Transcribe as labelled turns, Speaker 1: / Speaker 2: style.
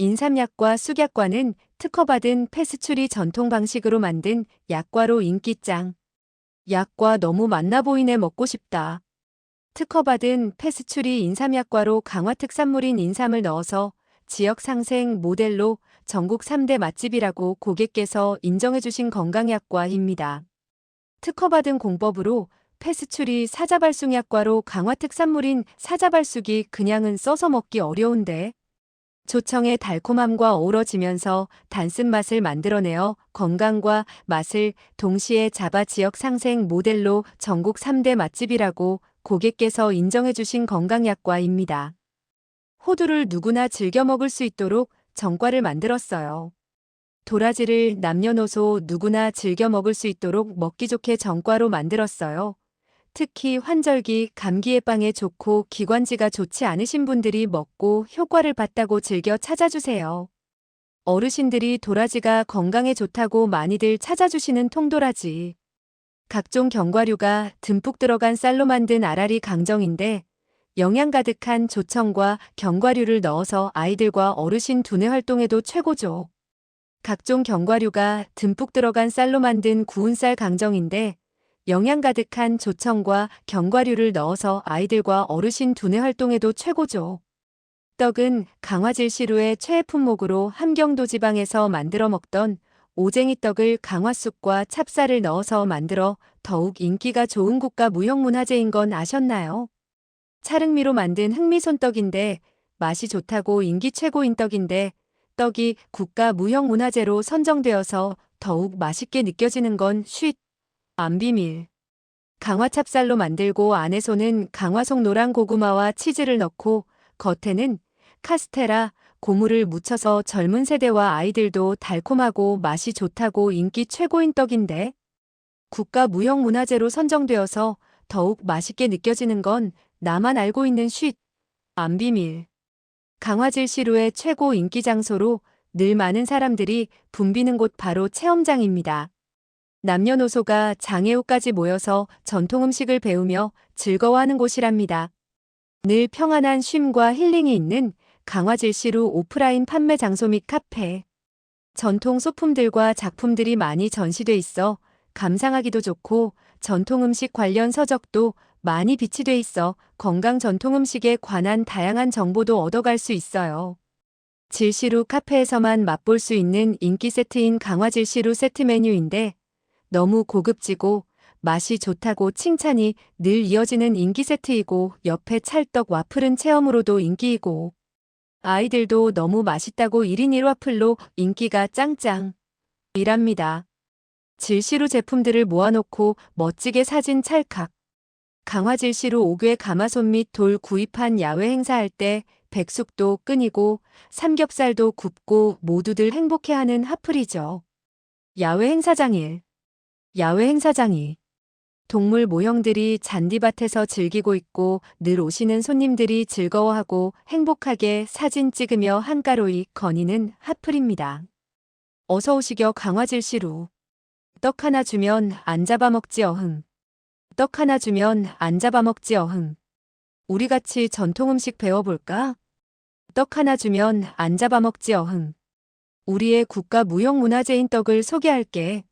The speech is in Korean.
Speaker 1: 인삼약과 쑥약과는 특허받은 패스츄리 전통 방식으로 만든 약과로 인기짱. 약과 너무 맛나 보이네 먹고 싶다. 특허받은 패스츄리 인삼약과로 강화 특산물인 인삼을 넣어서 지역 상생 모델로 전국 3대 맛집이라고 고객께서 인정해주신 건강약과입니다. 특허받은 공법으로 패스츄리 사자발쑥약과로 강화 특산물인 사자발쑥이 그냥은 써서 먹기 어려운데 조청의 달콤함과 어우러지면서 단쓴맛을 만들어내어 건강과 맛을 동시에 잡아 지역 상생 모델로 전국 3대 맛집이라고 고객께서 인정해주신 건강약과입니다. 호두를 누구나 즐겨 먹을 수 있도록 정과를 만들었어요. 도라지를 남녀노소 누구나 즐겨 먹을 수 있도록 먹기 좋게 정과로 만들었어요. 특히 환절기, 감기 예방에 좋고 기관지가 좋지 않으신 분들이 먹고 효과를 봤다고 즐겨 찾아주세요. 어르신들이 도라지가 건강에 좋다고 많이들 찾아주시는 통도라지. 각종 견과류가 듬뿍 들어간 쌀로 만든 아라리 강정인데 영양 가득한 조청과 견과류를 넣어서 아이들과 어르신 두뇌 활동에도 최고죠. 각종 견과류가 듬뿍 들어간 쌀로 만든 구운 쌀 강정인데 영양 가득한 조청과 견과류를 넣어서 아이들과 어르신 두뇌 활동에도 최고죠. 떡은 강화질 시루의 최애 품목으로 함경도 지방에서 만들어 먹던 오쟁이 떡을 강화쑥과 찹쌀을 넣어서 만들어 더욱 인기가 좋은 국가 무형문화재인 건 아셨나요? 찰흙미로 만든 흑미손떡인데 맛이 좋다고 인기 최고인 떡인데 떡이 국가 무형문화재로 선정되어서 더욱 맛있게 느껴지는 건 쉿, 안 비밀. 강화 찹쌀로 만들고 안에서는 강화속 노란 고구마와 치즈를 넣고 겉에는 카스테라, 고무를 묻혀서 젊은 세대와 아이들도 달콤하고 맛이 좋다고 인기 최고인 떡인데 국가 무형문화재로 선정되어서 더욱 맛있게 느껴지는 건 나만 알고 있는 쉿, 안 비밀. 강화질 시루의 최고 인기 장소로 늘 많은 사람들이 붐비는 곳 바로 체험장입니다. 남녀노소가 장애우까지 모여서 전통 음식을 배우며 즐거워하는 곳이랍니다. 늘 평안한 쉼과 힐링이 있는 강화질 시루 오프라인 판매 장소 및 카페. 전통 소품들과 작품들이 많이 전시돼 있어 감상하기도 좋고 전통 음식 관련 서적도 많이 비치돼 있어 건강 전통 음식에 관한 다양한 정보도 얻어갈 수 있어요. 질시루 카페에서만 맛볼 수 있는 인기 세트인 강화질시루 세트 메뉴인데 너무 고급지고 맛이 좋다고 칭찬이 늘 이어지는 인기 세트이고 옆에 찰떡 와플은 체험으로도 인기이고 아이들도 너무 맛있다고 1인 1와플로 인기가 짱짱 이랍니다. 질시루 제품들을 모아놓고 멋지게 사진 찰칵. 강화 질시루 5개 가마솥 및 돌 구입한 야외 행사할 때 백숙도 끈이고 삼겹살도 굽고 모두들 행복해하는 하플이죠. 야외 행사장일. 야외 행사장이 동물 모형들이 잔디밭에서 즐기고 있고 늘 오시는 손님들이 즐거워하고 행복하게 사진 찍으며 한가로이 거니는 하플입니다. 어서 오시겨 강화질시루. 떡 하나 주면 안 잡아먹지 어흥. 떡 하나 주면 안 잡아먹지 어흥. 우리 같이 전통 음식 배워볼까? 떡 하나 주면 안 잡아먹지 어흥. 우리의 국가 무형문화재인 떡을 소개할게.